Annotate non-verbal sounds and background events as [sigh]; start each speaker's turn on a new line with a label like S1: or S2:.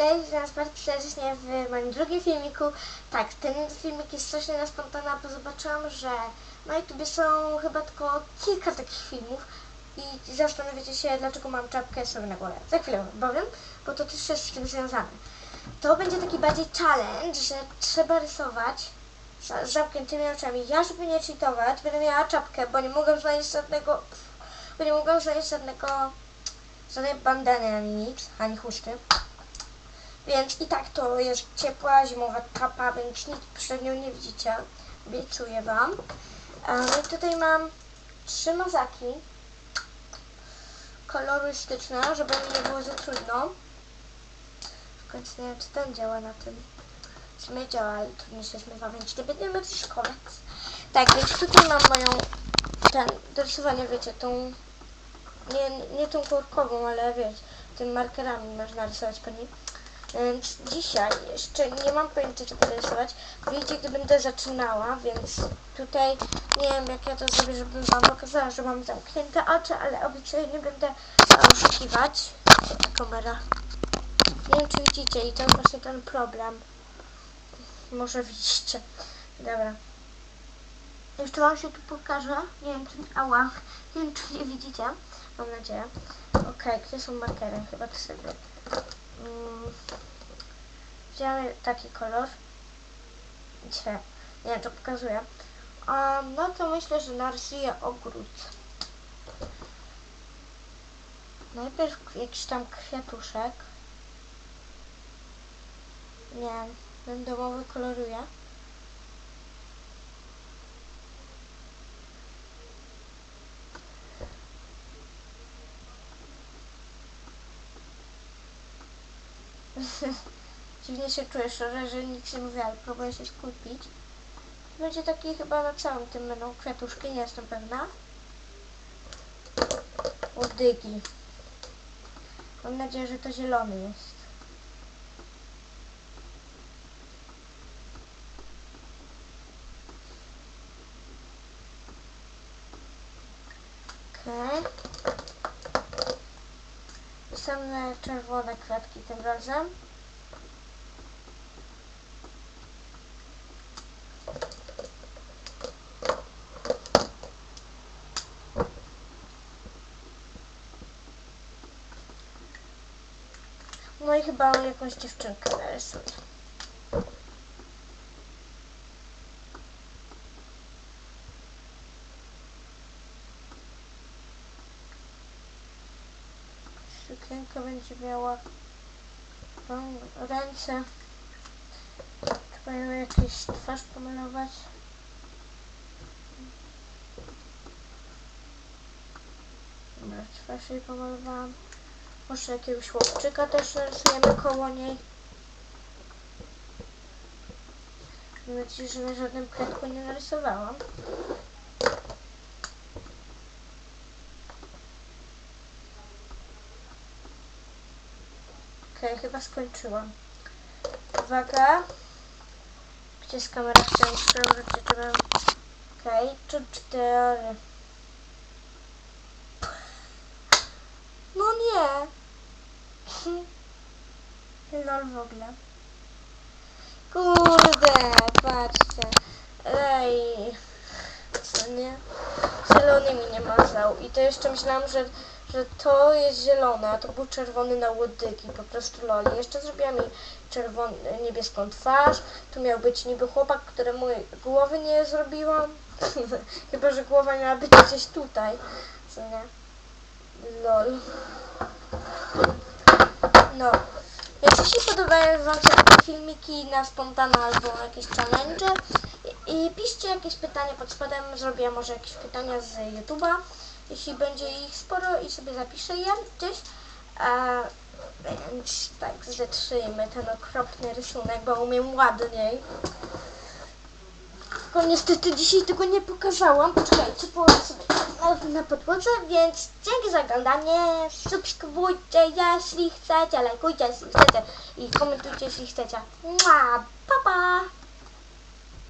S1: Cześć, witam Was serdecznie w moim drugim filmiku. Tak, ten filmik jest strasznie na spontana, bo zobaczyłam, że na YouTubie są chyba tylko kilka takich filmów i zastanawiacie się, dlaczego mam czapkę sobie na głowę. Za chwilę bowiem, bo to też jest z tym związane. To będzie taki bardziej challenge, że trzeba rysować z zamkniętymi oczami. Ja, żeby nie cheatować, będę miała czapkę, bo nie mogę znaleźć żadnego, bo nie mogę znaleźć żadnego, żadnej bandany ani nic, ani chusty. Więc i tak to jest ciepła, zimowa kapa, więc nic przed nią nie widzicie. Obiecuję Wam. Um, tutaj mam trzy mazaki kolorystyczne, żeby mi nie było za trudno. W końcu nie wiem, czy ten działa na tym. Sumie działa, ale trudno się zmywa, więc nie będziemy ryskować. Tak, więc tutaj mam moją, ten, do rysowania, wiecie, tą, nie, nie tą korkową, ale wiecie, tym markerami można rysować po niej. Dzisiaj jeszcze nie mam pojęcia, co będę rysować. Wiecie, gdy będę zaczynała, więc tutaj nie wiem, jak ja to zrobię, żebym Wam pokazała, że mam zamknięte oczy, ale obiecuję, nie będę oszukiwać. Kamera? Nie wiem, czy widzicie i to jest właśnie ten problem. Może widzicie. Dobra. Jeszcze Wam się tu pokażę. Nie wiem, czy... Ała. Nie wiem, czy nie widzicie. Mam nadzieję. Okej, gdzie są markery? Chyba to sobie... Wziąłem taki kolor. Gdzie? Nie to pokazuję. A, no to myślę, że narysuję ogród. Najpierw jakiś tam kwiatuszek. Nie ten domowy koloruję. [laughs] Dziwnie się czuję szczerze, że nic nie mówię, ale próbuję się skupić. Będzie taki chyba na całym tym będą kwiatuszki, nie jestem pewna. Łodygi. Mam nadzieję, że to zielony jest. Okej. Same czerwone kwiatki tym razem. No i chyba jakąś dziewczynkę narysuję. Sukienka będzie miała ręce. Trzeba ją jakieś twarz pomalować. Dobra, twarz jej pomalowałam. Może jakiegoś chłopczyka też narysujemy koło niej. Mam nadzieję, że na żadnym kwiatku nie narysowałam. Okej, chyba skończyłam. Uwaga. Gdzie jest kamera? Chciałam sprawdzić, czy mam... Okej, trzy, cztery. No nie. Lol w ogóle. Kurde, patrzcie. Ej. Co nie? Zielony mi nie mazał. I to jeszcze myślałam, że, że to jest zielone, a to był czerwony na łodygi. Po prostu lol. Jeszcze zrobiłam mi czerwony, niebieską twarz. Tu miał być niby chłopak, któremu głowy nie zrobiłam. [laughs] Chyba, że głowa miała być gdzieś tutaj. Co nie? Lol. No. Więc się takie filmiki na spontana albo jakieś challenge i, i piszcie jakieś pytania pod spodem, zrobię może jakieś pytania z YouTube'a, jeśli będzie ich sporo i sobie zapiszę je gdzieś. A, więc tak, zetrzyjmy ten okropny rysunek, bo umiem ładniej. Tylko niestety dzisiaj tego nie pokazałam. Poczekajcie, położę sobie na, na podłodze, więc dzięki za oglądanie. Subskrybujcie, jeśli chcecie, lajkujcie, jeśli chcecie i komentujcie, jeśli chcecie. Mua, pa, pa!